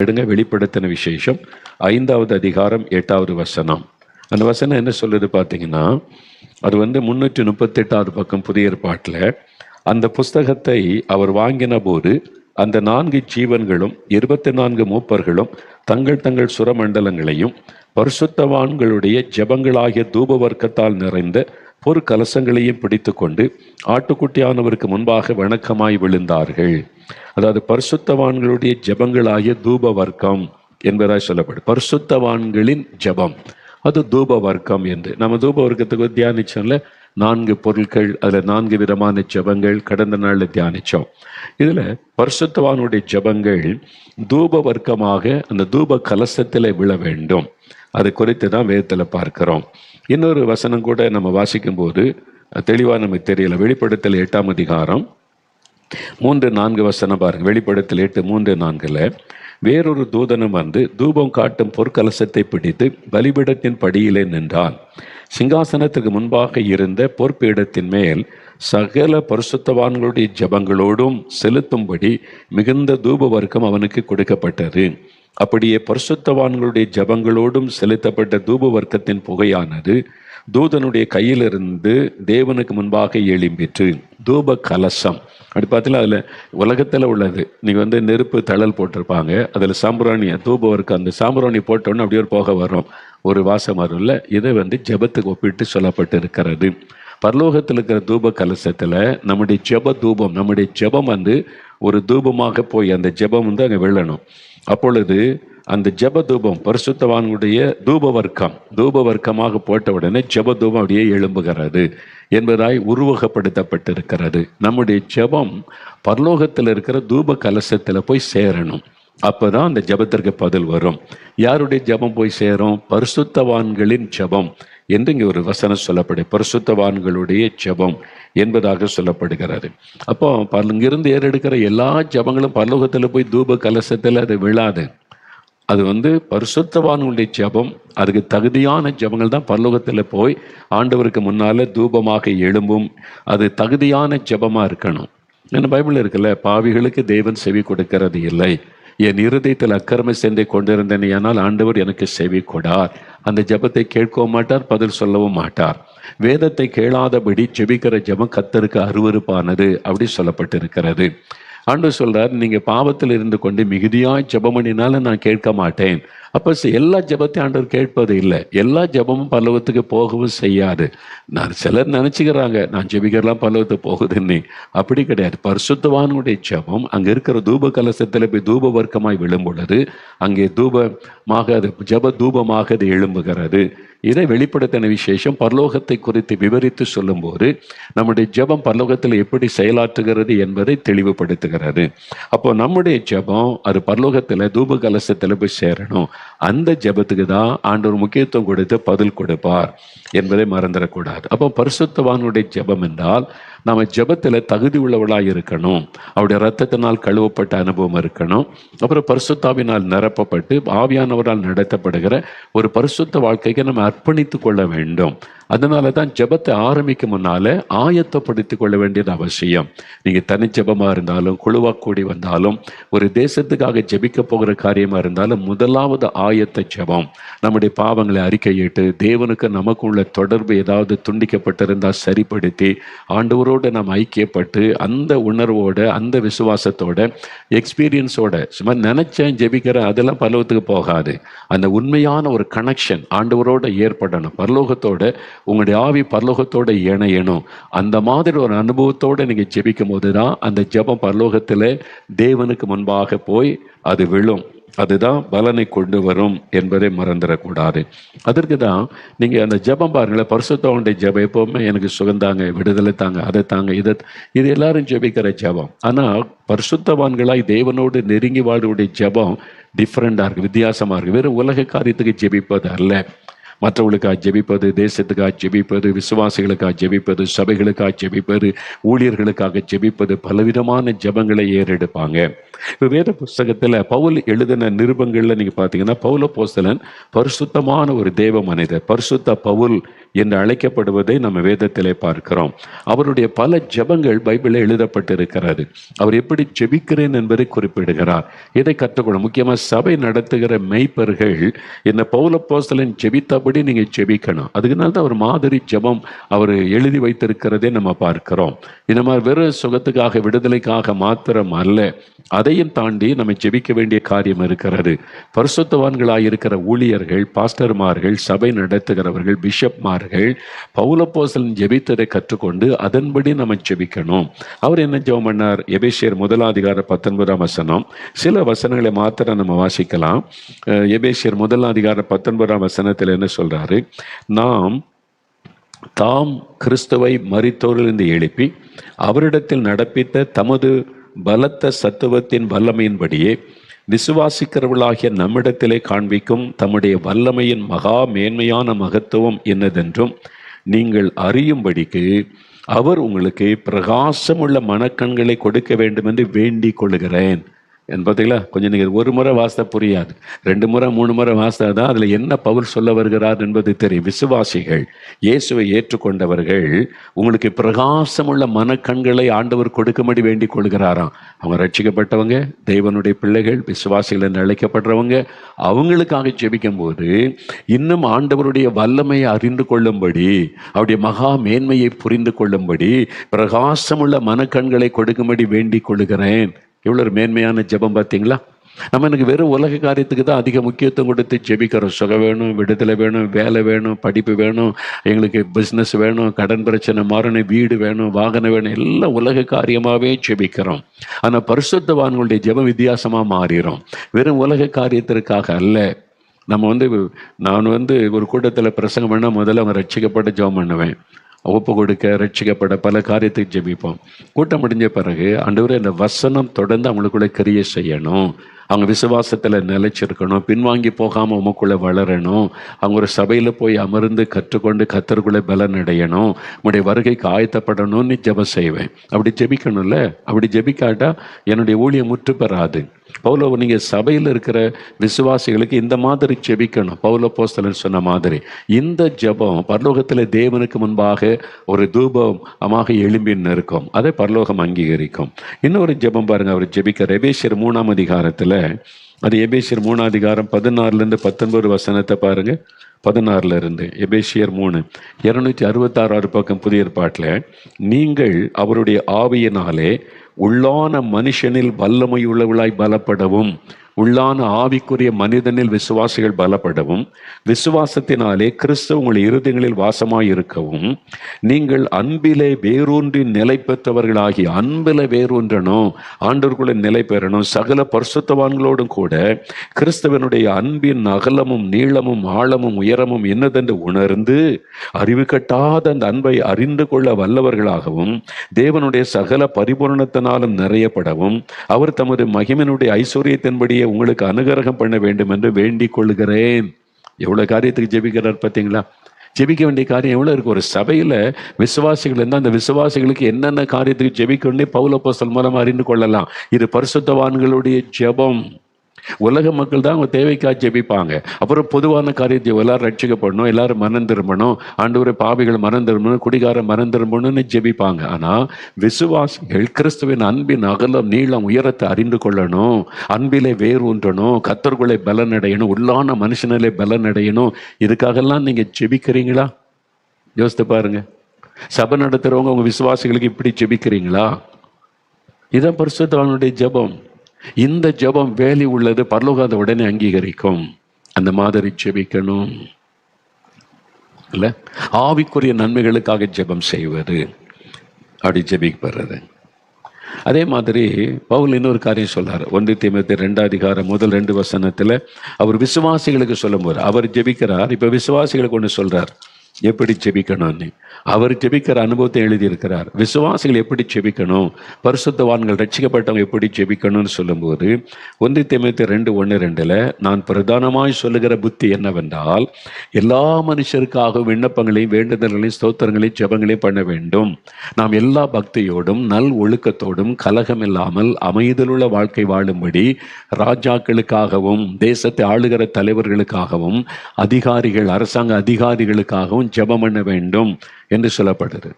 எடுங்க வெளிப்படுத்தின விசேஷம் ஐந்தாவது அதிகாரம் எட்டாவது வசனம். அந்த வசனம் என்ன சொல்லுது பார்த்தீங்கன்னா அது வந்து முன்னூற்றி முப்பத்தெட்டாவது பக்கம் புதிய ஏற்பாட்டில் அந்த புஸ்தகத்தை அவர் வாங்கின போது அந்த நான்கு ஜீவன்களும் இருபத்தி நான்கு மூப்பர்களும் தங்கள் தங்கள் சுரமண்டலங்களையும் பரிசுத்தவான்களுடைய ஜபங்களாகிய தூப வர்க்கத்தால் நிறைந்த பொறு கலசங்களையும் பிடித்துக்கொண்டு ஆட்டுக்குட்டியானவருக்கு முன்பாக வணக்கமாய் விழுந்தார்கள். அதாவது பரிசுத்தவான்களுடைய ஜபங்களாகிய தூப வர்க்கம் என்பதாக சொல்லப்படும். பரிசுத்தவான்களின் ஜெபம். அது தூப வர்க்கம் என்று. நம்ம தூப வர்க்கத்துக்கு தியானிச்சோம்ல? நான்கு பொருட்கள் அதில் நான்கு விதமான ஜெபங்கள் கடந்த நாளில் தியானித்தோம் இதில் பரிசுத்தவானுடைய ஜெபங்கள் தூப வர்க்கமாக அந்த தூப கலசத்தில் விழ வேண்டும். அது குறித்து தான் வேதத்தில் பார்க்கிறோம். இன்னொரு வசனம் கூட நம்ம வாசிக்கும் போது தெளிவாக நமக்கு தெரியல. வெளிப்படுத்தல் எட்டாம் அதிகாரம் மூன்று நான்கு வசனம் பாருங்க. வெளிப்படத்தில் எட்டு மூன்று நான்கில் வேறொரு தூதனும் வந்து தூபம் காட்டும் பொற்கலசத்தை பிடித்து பலிபீடத்தின் படியிலே நின்றான். சிங்காசனத்துக்கு முன்பாக இருந்த பொற்பீடத்தின் மேல் சகல பரிசுத்தவான்களுடைய ஜபங்களோடும் செலுத்தும்படி மிகுந்த தூப வர்க்கம் அவனுக்கு கொடுக்கப்பட்டது. அப்படியே பரிசுத்தவான்களுடைய ஜபங்களோடும் செலுத்தப்பட்ட தூப வர்க்கத்தின் புகையானது தூதனுடைய கையிலிருந்து தேவனுக்கு முன்பாக எழும்பிற்று. தூப கலசம் அப்படி பார்த்தீங்கன்னா அதில் உலகத்தில் உள்ளது. நீங்கள் வந்து நெருப்பு தழல் போட்டிருப்பாங்க. அதில் சாம்பிராணி தூப வர்க்கம் அந்த சாம்பிராணி போட்டோன்னு அப்படியே ஒரு புகை வரும். ஒரு வாசம் வரும்ல இதை வந்து ஜெபத்துக்கு ஒப்பிட்டு சொல்லப்பட்டு இருக்கிறது பரலோகத்தில் இருக்கிற தூப கலசத்தில் நம்முடைய ஜெப தூபம் நம்முடைய ஜெபம் வந்து ஒரு தூபமாக போய் அந்த ஜெபம் வந்து அங்கே விழணும் அப்பொழுது அந்த ஜெப தூபம் பரிசுத்தவான்களுடைய தூப வர்க்கம் தூப வர்க்கமாக போட்ட உடனே ஜெப தூபம் அப்படியே எழும்புகிறது என்பதாய் உருவகப்படுத்தப்பட்டிருக்கிறது. நம்முடைய ஜெபம் பரலோகத்தில் இருக்கிற தூப கலசத்தில் போய் சேரணும். அப்போதான் அந்த ஜெபத்திற்கு பதில் வரும். யாருடைய ஜெபம் போய் சேரும்? பரிசுத்தவான்களின் ஜெபம் என்று இங்கே ஒரு வசனம் சொல்லப்படும் பரிசுத்தவான்களுடைய ஜெபம். என்பதாக சொல்லப்படுகிறது. அப்போ இங்கிருந்து ஏறெடுக்கிற எல்லா ஜெபங்களும் பரலோகத்தில் போய் தூப கலசத்தில் அது விழாது. அது வந்து பரிசுத்தவான்களுடைய ஜெபம் அதுக்கு தகுதியான ஜெபங்கள் தான் பரலோகத்தில் போய் ஆண்டவருக்கு முன்னால் தூபமாக எழும்பும். அது தகுதியான ஜபமாக இருக்கணும். என்ன பைபிள் இருக்குல்ல? பாவிகளுக்கு தேவன் செவி கொடுக்கிறது இல்லை. என் இருதயத்தில் அக்கிரம கொண்டிருந்தேன் ஆனால் ஆண்டவர் எனக்கு செவி கொடார் அந்த ஜெபத்தை கேட்கவும் மாட்டார் பதில் சொல்லவும் மாட்டார். வேதத்தை கேளாதபடி ஜெபிக்கிற ஜெபம் கத்தருக்கு அருவருப்பானது அப்படி சொல்லப்பட்டிருக்கிறது. ஆண்டு சொல்றார் நீங்க பாவத்தில் இருந்து கொண்டு மிகுதியாய் ஜெபமணினால நான் கேட்க மாட்டேன். அப்போ எல்லா ஜெபத்தையும் ஆண்டவர் கேட்பது இல்லை. எல்லா ஜெபமும் பல்லவத்துக்கு போகவும் செய்யாது. நான் சிலர் நினச்சிக்கிறாங்க நான் ஜெபிக்கிறலாம் பல்லவத்துக்கு போகுதுன்னு. அப்படி கிடையாது. பரிசுத்தவானுடைய ஜெபம் அங்கே இருக்கிற தூப கலசத்தில் போய் தூப வர்க்கமாய் விழும் பொழுது அங்கே தூபமாக அது ஜெப தூபமாக அது எழும்புகிறது. இதை வெளிப்படுத்தின விசேஷம் பரலோகத்தை குறித்து விவரித்து சொல்லும்போது நம்முடைய ஜெபம் பரலோகத்தில் எப்படி செயலாற்றுகிறது என்பதை தெளிவுபடுத்துகிறது. அப்போ நம்முடைய ஜெபம் அது பரலோகத்தில் தூப கலசத்தில் போய் சேரணும். அந்த ஜெபத்துக்கு தான் ஆண்டவர் முக்கியத்துவம் கொடுத்து பதில் கொடுப்பார் என்பதை மறந்துடக்கூடாது. அப்போ பரிசுத்தவானுடைய ஜெபம் என்றால் நம்ம ஜெபத்தில் தகுதி உள்ளவளாக இருக்கணும். அவருடைய ரத்தத்தினால் கழுவப்பட்ட அனுபவம் இருக்கணும். அப்புறம் பரிசுத்தாவினால் நிரப்பப்பட்டு ஆவியானவரால் நடத்தப்படுகிற ஒரு பரிசுத்த வாழ்க்கைக்கு நம்ம அர்ப்பணித்து கொள்ள வேண்டும். அதனால தான் ஜெபத்தை ஆரம்பிக்கும் முன்னால ஆயத்தப்படுத்தி கொள்ள வேண்டியது அவசியம். நீங்க தனி ஜெபமா இருந்தாலும் குழுவா கூடி வந்தாலும் ஒரு தேசத்துக்காக ஜெபிக்க போகிற காரியமா இருந்தாலும் முதலாவது ஆயத்த ஜெபம். நம்முடைய பாவங்களை அறிக்கையிட்டு தேவனுக்கு நமக்கு உள்ள தொடர்பு ஏதாவது துண்டிக்கப்பட்டிருந்தா சரிப்படுத்தி ஆண்டவரோடு நாம் ஐக்கியப்பட்டு அந்த உணர்வோட அந்த விசுவாசத்தோட எக்ஸ்பீரியன்ஸோட சும்மா நினைச்சேன் ஜெபிக்கிறேன் அதெல்லாம் பரலோகத்துக்கு போகாது. அந்த உண்மையான ஒரு கனெக்ஷன் ஆண்டவரோட ஏற்படணும். பரலோகத்தோட உங்களுடைய ஆவி பரலோகத்தோட இணையணும். அந்த மாதிரி ஒரு அனுபவத்தோட நீங்கள் ஜெபிக்கும் போது தான் அந்த ஜெபம் பரலோகத்தில் தேவனுக்கு முன்பாக போய் அது விழும். அதுதான் பலனை கொண்டு வரும் என்பதை மறந்துடக்கூடாது. அதற்கு தான் நீங்க அந்த ஜெபம் பாருங்களேன். பரிசுத்தவனுடைய ஜெபம் எப்போவுமே எனக்கு சுகந்தாங்க விடுதலை தாங்க அதை தாங்க இதை இது எல்லாரும் ஜெபிக்கிற ஜெபம். ஆனால் பரிசுத்தவான்களாய் தேவனோடு நெருங்கி வாழ்வுடைய ஜெபம் டிஃப்ரெண்டாக இருக்கு வித்தியாசமா இருக்கு. வெறும் உலக காரியத்துக்கு ஜெபிப்பது அல்ல. மற்றவர்களுக்காக ஜெபிப்பது தேசத்துக்காக ஜெபிப்பது விசுவாசிகளுக்காக ஜெபிப்பது சபைகளுக்காக ஜெபிப்பது ஊழியர்களுக்காக ஜெபிப்பது பலவிதமான ஜெபங்களை ஏறெடுப்பாங்க. இப்போ வேத புஸ்தகத்தில் பவுல் எழுதின நிருபங்களில் நீங்கள் பார்த்தீங்கன்னா பவுல போஸ்தலன் பரிசுத்தமான ஒரு தேவ மனிதர். பரிசுத்த பவுல் என்று அழைக்கப்படுவதை நம்ம வேதத்திலே பார்க்கிறோம். அவருடைய பல ஜெபங்கள் பைபிளில் எழுதப்பட்டிருக்கிறது. அவர் எப்படி ஜெபிக்கிறேன் என்பதை குறிப்பிடுகிறார். இதை கற்றுக்கொள்ள முக்கியமாக சபை நடத்துகிற மெய்ப்பர்கள் இந்த பவுல போஸ்தலன் ஜெபித்தபடி நீங்க ஜெபிக்கணும். அதுக்குனால தான் அவர் மாதிரி ஜெபம் அவர் எழுதி வைத்திருக்கிறதே நம்ம பார்க்கிறோம். இந்த மாதிரி வெறும் சுகத்துக்காக விடுதலைக்காக மாத்திரம் அல்ல அதையும் தாண்டி நம்ம ஜெபிக்க வேண்டிய காரியம் இருக்கிறது. பரிசுத்தவான்களாக இருக்கிற ஊழியர்கள் பாஸ்டர்மார்கள் சபை நடத்துகிறவர்கள் பிஷப்மார்கள் பௌலப்போசலன் ஜெபித்ததை கற்றுக்கொண்டு அதன்படி நம்ம ஜெபிக்கணும். அவர் என்ன ஜெபம் பண்ணார்? எபேசியர் முதலாதிகார பத்தொன்பதாம் வசனம். சில வசனங்களை மாத்திரம் நம்ம வாசிக்கலாம். எபேஷியர் எபேசியர் முதலாதிகார பத்தொன்பதாம் வசனத்தில் என்ன சொல்றாரு. நாம் தாம் கிறிஸ்துவை மறித்தோரிலிருந்து எழுப்பி அவரிடத்தில் நடப்பித்த தமது பலத்த சத்துவத்தின் வல்லமையின்படியே விசுவாசிக்கிறவர்களாகிய நம்மிடத்திலே காண்பிக்கும் தம்முடைய வல்லமையின் மகா மேன்மையான மகத்துவம் என்னதென்றும் நீங்கள் அறியும்படிக்கு அவர் உங்களுக்கு பிரகாசமுள்ள மனக்கண்களை கொடுக்க வேண்டும் என்று வேண்டிக் கொள்கிறேன் என் பார்த்தீங்களா? கொஞ்சம் நீங்கள் ஒரு முறை வாசித்தா புரியாது. ரெண்டு முறை மூணு முறை வாசித்தா தான் அதில் என்ன பவுல் சொல்ல வருகிறார் என்பது தெரியும். விசுவாசிகள் இயேசுவை ஏற்றுக்கொண்டவர்கள் உங்களுக்கு பிரகாசமுள்ள மனக்கண்களை ஆண்டவர் கொடுக்கும்படி வேண்டிக் கொள்கிறாராம். அவங்க ரட்சிக்கப்பட்டவங்க தெய்வனுடைய பிள்ளைகள் விசுவாசிகள் என்று அழைக்கப்படுறவங்க அவங்களுக்காக ஜெபிக்கும் போது இன்னும் ஆண்டவருடைய வல்லமையை அறிந்து கொள்ளும்படி அவருடைய மகா மேன்மையை புரிந்து கொள்ளும்படி பிரகாசமுள்ள மனக்கண்களை கொடுக்கும்படி வேண்டிக் கொள்கிறேன். எவ்வளோ ஒரு மேன்மையான ஜெபம் பார்த்தீங்களா? நம்ம எனக்கு வெறும் உலக காரியத்துக்கு தான் அதிக முக்கியத்துவம் கொடுத்து ஜெபிக்கிறோம். சுகம் வேணும் விடுதலை வேணும் வேலை வேணும் படிப்பு வேணும் எங்களுக்கு பிஸ்னஸ் வேணும் கடன் பிரச்சனை மாறணும் வீடு வேணும் வாகனம் வேணும் எல்லாம் உலக காரியமாகவே ஜெபிக்கிறோம். ஆனால் பரிசுத்தவான்களுடைய ஜெபம் வித்தியாசமாக மாறிடும். வெறும் உலக காரியத்திற்காக அல்ல. நம்ம வந்து நான் வந்து ஒரு கூட்டத்தில் பிரசங்கம் பண்ணால் முதல்ல அவன் ரட்சிக்கப்பட்ட ஜெபம் பண்ணுவேன். ஒப்பு கொடுக்க ரட்சிக்கப்பட பல காரியத்தை ஜெபிப்போம். கூட்டம் முடிஞ்ச பிறகு ஆண்டவரே அந்த வசனம் தொடர்ந்து அவங்களுக்குள்ள கிரியை செய்யணும். அவங்க விசுவாசத்தில் நிலைச்சிருக்கணும் பின்வாங்கி போகாமல் உமக்குள்ளே வளரணும் அவங்க ஒரு சபையில் போய் அமர்ந்து கற்றுக்கொண்டு கத்தருக்குள்ளே பலன் அடையணும் உங்களுடைய வருகைக்கு ஆயத்தப்படணும்னு ஜெபம் செய்வேன். அப்படி ஜெபிக்கணும்ல? அப்படி ஜெபிக்காட்டா என்னுடைய ஊழியம் முற்று பெறாது. பௌலோ நீங்கள் சபையில் இருக்கிற விசுவாசிகளுக்கு இந்த மாதிரி ஜெபிக்கணும். பௌலோ போஸ்தலன் சொன்ன மாதிரி இந்த ஜெபம் பரலோகத்தில் தேவனுக்கு முன்பாக ஒரு தூபமாக எழும்பி நிற்கும். அதை பரலோகம் அங்கீகரிக்கும். இன்னொரு ஜெபம் பாருங்க அவர் ஜெபிக்க ரெபேஷர் மூணாம் அதிகாரத்தில் அது எபேசியர் மூணாம் அதிகாரம் பதினாறுலேருந்து பத்தொன்பது வசனத்தை பாருங்க. பதினாறுல இருந்து எபேசியர் மூணு இரநூத்தி அறுபத்தாறாறு பக்கம் புதிய ஏற்பாட்டில் நீங்கள் அவருடைய ஆவியினாலே உள்ளான மனுஷனில் வல்லமையுள்ளவளாய் பலப்படவும் உள்ளான ஆவிக்குரிய மனிதனில் விசுவாசிகள் பலப்படவும் விசுவாசத்தினாலே கிறிஸ்து உங்கள் இருதயங்களில் வாசமாய் இருக்கவும் நீங்கள் அன்பிலே வேரூன்றி நிலை பெற்றவர்களாகி அன்பில வேரூன்றணும் ஆண்டவர்களை நிலை பெறணும். சகல பரிசுத்தவான்களோடும் கூட கிறிஸ்தவனுடைய அன்பின் அகலமும் நீளமும் ஆழமும் உயரமும் என்னதென்று உணர்ந்து அறிவு கட்டாத அந்த அன்பை அறிந்து கொள்ள வல்லவர்களாகவும் தேவனுடைய சகல பரிபூரணத்தினாலும் நிறையப்படவும் அவர் தமது மகிமனுடைய ஐஸ்வர்யத்தின்படியே உங்களுக்கு அனுகிரகம் பண்ண வேண்டும் என்று வேண்டிக் கொள்கிறேன். எவ்வளவு காரியத்துக்கு ஜெபிக்கிறார் பார்த்தீங்களா? ஜெபிக்க வேண்டிய காரியம் எவ்வளோ இருக்கு? ஒரு சபையில் விசுவாசிகள் இருந்தால் அந்த விசுவாசிகளுக்கு என்னென்ன காரியத்துக்கு ஜெபிக்கணும்னே பௌலப்போஸ்தல் மூலமாக அறிந்து கொள்ளலாம். இது பரிசுத்தவான்களுடைய ஜெபம். உலக மக்கள் தான் அவங்க தேவைக்காக ஜெபிப்பாங்க. அப்புறம் பொதுவான காரியத்தை எல்லாரும் ரட்சிக்கப்படணும் எல்லாரும் மனம் திரும்பணும் ஆண்டவரை பாவிகள் மனம் திரும்பணும் குடிகாரம் மனம் திரும்பணும்னு ஜெபிப்பாங்க. ஆனால் விசுவாசிகள் கிறிஸ்துவின் அன்பின் அகலம் நீளம் உயரத்தை அறிந்து கொள்ளணும். அன்பிலே வேர் ஊன்றணும் கத்தர்களை பலன் அடையணும் உள்ளான மனுஷனிலே பலனடையணும். இதுக்காகலாம் நீங்கள் ஜெபிக்கிறீங்களா? யோசித்து பாருங்க. சபை நடத்துகிறவங்க உங்கள் விசுவாசிகளுக்கு இப்படி ஜெபிக்கிறீங்களா? இதான் பரிசுத்தவனுடைய ஜெபம். இந்த ஜெபம் வேலி உள்ளது பரலோகாத உடனே அங்கீகரிக்கும். அந்த மாதிரி ஜெபிக்கணும். இல்லை? ஆவிக்குரிய நன்மைகளுக்காக ஜெபம் செய்வது. அப்படி ஜெபிக்கப்படுறது. அதே மாதிரி பவுல் இன்னொரு காரியம் சொல்றாரு. ஒன்று தீமத்தி ரெண்டாம் அதிகாரம் முதல் ரெண்டு வசனத்துல அவர் விசுவாசிகளுக்கு சொல்லும் போது அவர் ஜெபிக்கிறார் இப்ப விசுவாசிகளுக்கு ஒன்று சொல்றார். எப்படி ஜெபிக்கணும்னு அவர் ஜெபிக்கிற அனுபவத்தை எழுதியிருக்கிறார். விசுவாசிகள் எப்படி ஜெபிக்கணும்? பரிசுத்தவான்கள் ரட்சிக்கப்பட்டவங்க எப்படி ஜெபிக்கணும்னு சொல்லும்போது ஒன்று திமுத்தி ரெண்டு ஒன்று ரெண்டில் நான் பிரதானமாய் சொல்லுகிற புத்தி என்னவென்றால் எல்லா மனுஷருக்காக விண்ணப்பங்களையும் வேண்டுதல்களையும் ஸ்தோத்திரங்களையும் ஜெபங்களையும் பண்ண வேண்டும். நாம் எல்லா பக்தியோடும் நல் ஒழுக்கத்தோடும் கலகம் இல்லாமல் அமைதலுள்ள வாழ்க்கை வாழும்படி ராஜாக்களுக்காகவும் தேசத்தை ஆளுகிற தலைவர்களுக்காகவும் அதிகாரிகள் அரசாங்க அதிகாரிகளுக்காகவும் ஜெபம் பண்ண வேண்டும் என்று சொல்லப்படுது.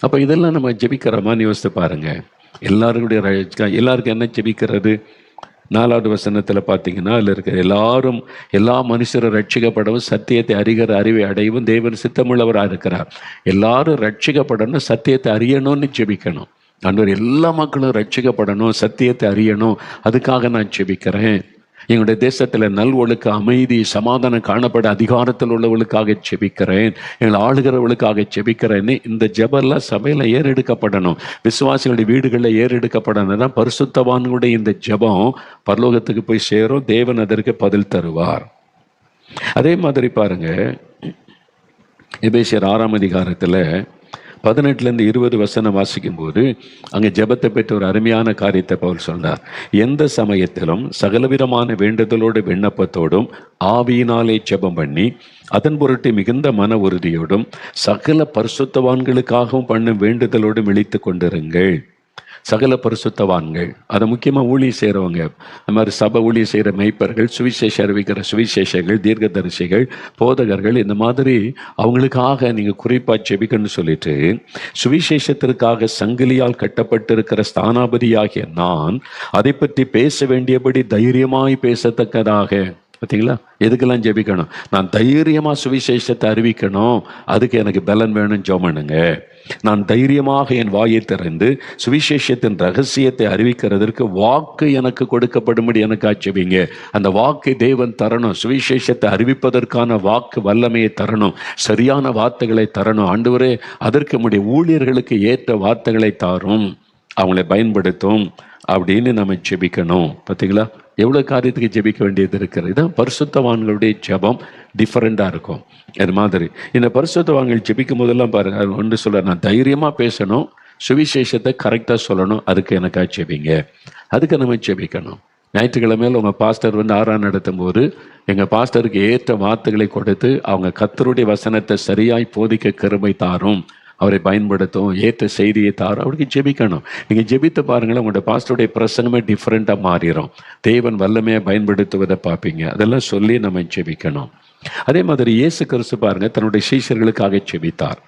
அப்போ இதெல்லாம் நம்ம ஜெபிக்கிறோமான்னு யோசித்து பாருங்க. எல்லாருடைய எல்லாருக்கும் என்ன ஜெபிக்கிறது? நாலாவது வசனத்தில் பார்த்தீங்கன்னா அதில் இருக்கிற எல்லாரும் எல்லா மனுஷரும் ரட்சிக்கப்படவும் சத்தியத்தை அறிகிற அறிவை அடையவும் தேவன் சித்தமுள்ளவராக இருக்கிறார். எல்லாரும் ரட்சிக்கப்படணும் சத்தியத்தை அறியணும்னு ஜெபிக்கணும். ஆண்டவர் எல்லா மக்களும் ரட்சிக்கப்படணும் சத்தியத்தை அறியணும். அதுக்காக நான் ஜெபிக்கிறேன். எங்களுடைய தேசத்தில் நல் ஒழுக்க அமைதி சமாதானம் காணப்பட அதிகாரத்தில் உள்ளவர்களுக்காக செபிக்கிறேன் எங்களை ஆளுகிறவர்களுக்காக செபிக்கிறேன்னு இந்த ஜபர்லாம் சபையில் ஏறெடுக்கப்படணும். விசுவாசிகளுடைய வீடுகளில் ஏறெடுக்கப்படணும். தான் பரிசுத்தவான்களுடைய இந்த ஜெபம் பரலோகத்துக்கு போய் சேரும். தேவன் அதற்கு பதில் தருவார். அதே மாதிரி பாருங்க. எபேசியர் ஆறாம் அதிகாரத்தில் பதினெட்டுலேருந்து இருபது வசனம் வாசிக்கும் போது அங்கே ஜெபத்தை பெற்ற ஒரு அருமையான காரியத்தை பவுல் சொன்னார் எந்த சமயத்திலும் சகலவிதமான வேண்டுதலோடு விண்ணப்பத்தோடும் ஆவியினாலே ஜெபம் பண்ணி அதன் பொருட்டு மிகுந்த மன உறுதியோடும் சகல பரிசுத்தவான்களுக்காகவும் பண்ணும் வேண்டுதலோடும் இழித்து கொண்டிருங்கள். சகல பரிசுத்தவான்கள். அதை முக்கியமாக ஊழியம் செய்கிறவங்க அந்த மாதிரி சபை ஊழியம் செய்கிற மெய்ப்பர்கள் சுவிசேஷ அறிவிக்கிற சுவிசேஷங்கள் தீர்க்கதரிசிகள் போதகர்கள் இந்த மாதிரி அவங்களுக்காக நீங்கள் குறிப்பாக செபிக்கன்னு சொல்லிட்டு சுவிசேஷத்திற்காக சங்கிலியால் கட்டப்பட்டிருக்கிற ஸ்தானாபதியாகிய நான் அதை பற்றி பேச வேண்டியபடி தைரியமாய் பேசத்தக்கதாக பார்த்தீங்களா எதுக்கெல்லாம் ஜெபிக்கணும்? நான் தைரியமாக சுவிசேஷத்தை அறிவிக்கணும். அதுக்கு எனக்கு பலன் வேணும் ஜோமனுங்க நான் தைரியமாக என் வாயை திறந்து சுவிசேஷத்தின் ரகசியத்தை அறிவிக்கிறதற்கு வாக்கு எனக்கு கொடுக்கப்படும்படி எனக்கு ஆச்சரிங்க அந்த வாக்கு தேவன் தரணும். சுவிசேஷத்தை அறிவிப்பதற்கான வாக்கு வல்லமையை தரணும். சரியான வார்த்தைகளை தரணும். ஆண்டவரே அதற்கு நம்முடைய ஊழியர்களுக்கு ஏற்ற வார்த்தைகளை தாரும். அவங்களை பயன்படுத்தும் அப்படின்னு நம்ம ஜெபிக்கணும். பார்த்தீங்களா எவ்வளோ காரியத்துக்கு ஜெபிக்க வேண்டியது இருக்கிறது? இதான் பரிசுத்தவான்களுடைய ஜெபம். டிஃப்ரெண்ட்டாக இருக்கும். அது மாதிரி. இந்த பரிசுத்தவான்கள் ஜெபிக்கும் போதெல்லாம் பாருங்க ஒன்று சொல்ல நான் தைரியமாக பேசணும் சுவிசேஷத்தை கரெக்டாக சொல்லணும் அதுக்கு எனக்காக ஜெபிங்க. அதுக்கு நம்ம ஜெபிக்கணும். ஞாயிற்றுக்கிழமையில் உங்கள் பாஸ்டர் வந்து ஆறாம் நடத்தும் போது எங்கள் பாஸ்டருக்கு ஏற்ற வார்த்தைகளை கொடுத்து அவங்க கத்தருடைய வசனத்தை சரியாய் போதிக்க கருமை தாரும். அவரை பயன்படுத்தும் ஏற்ற செய்தியை தாரும். அவருக்கு ஜெபிக்கணும். நீங்கள் ஜெபித்து பாருங்களேன் உங்களோட பாஸ்டருடைய பிரசங்கமே டிஃப்ரெண்ட்டாக மாறிடும் தேவன் வல்லமையை பயன்படுத்துவதை பார்ப்பீங்க. அதெல்லாம் சொல்லி நம்ம ஜெபிக்கணும். அதே மாதிரி இயேசு கிறிஸ்து பாருங்கள் தன்னுடைய சீசர்களுக்காக ஜெபித்தார்.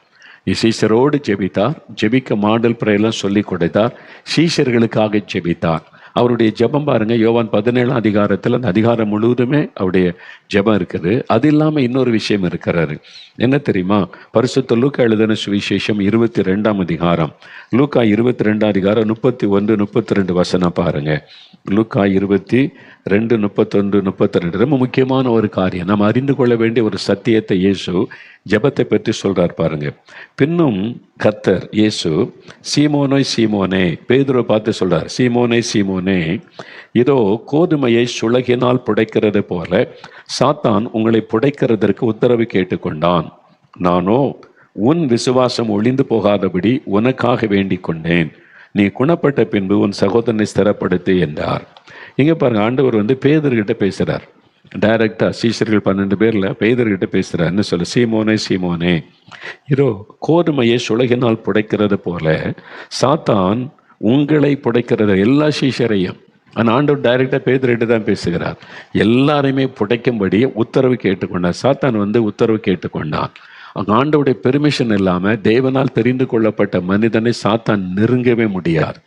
சீசரோடு ஜெபித்தார். ஜெபிக்க மாடல் பிறையெல்லாம் சொல்லி கொடுத்தார். சீசர்களுக்காக ஜெபித்தார். அவருடைய ஜெபம் பாருங்க யோவான் பதினேழாம் அதிகாரத்தில் அந்த அதிகாரம் முழுவதுமே அவருடைய ஜெபம் இருக்குது. அது இல்லாமல் இன்னொரு விஷயம் இருக்கிறாரு. என்ன தெரியுமா? பரிசுத்த லூக்கா எழுதின சுவிசேஷம் இருபத்தி ரெண்டாம் அதிகாரம். லூக்கா இருபத்தி ரெண்டாம் அதிகாரம் முப்பத்தி ஒன்று முப்பத்தி ரெண்டு வசனம் பாருங்க. லூக்கா இருபத்தி ரெண்டு முப்பத்தொன்று முப்பத்தி ரெண்டு ரொம்ப முக்கியமான ஒரு காரியம். நாம் அறிந்து கொள்ள வேண்டிய ஒரு சத்தியத்தை இயேசு ஜபத்தை பற்றி சொல்றார் பாருங்க. பின்னும் கத்தர் இயேசு சீமோனை சீமோனே பேதுரை பார்த்து சொல்றார் சீமோனே சீமோனே இதோ கோதுமையை சுலகினால் புடைக்கிறது போல சாத்தான் உங்களை புடைக்கிறதற்கு உத்தரவு கேட்டுக்கொண்டான். நானோ உன் விசுவாசம் ஒளிந்து போகாதபடி உனக்காக வேண்டிக் கொண்டேன். நீ குணப்பட்ட பின்பு உன் சகோதரனை ஸ்திரப்படுத்து என்றார். இங்கே பாருங்க ஆண்டவர் வந்து பேதர்கிட்ட பேசுகிறார் டைரக்டாக சீசர்கள் பன்னெண்டு பேரில் பேதர்கிட்ட பேசுறார் என்ன சொல்ல சீமோனே சீமோனே. இதோ கோதுமையை சுலகினால் புடைக்கிறது போல சாத்தான் உங்களை புடைக்கிறது எல்லா சீஷரையும். ஆனால் ஆண்டவர் டைரெக்டாக பேதர்கிட்ட தான் பேசுகிறார். எல்லாரையுமே புடைக்கும்படி உத்தரவு கேட்டுக்கொண்டார். சாத்தான் வந்து உத்தரவு கேட்டுக்கொண்டான். அங்க ஆண்டவுடைய பெர்மிஷன் இல்லாமல் தேவனால் தெரிந்து கொள்ளப்பட்ட மனிதனை சாத்தான் நெருங்கவே முடியாது.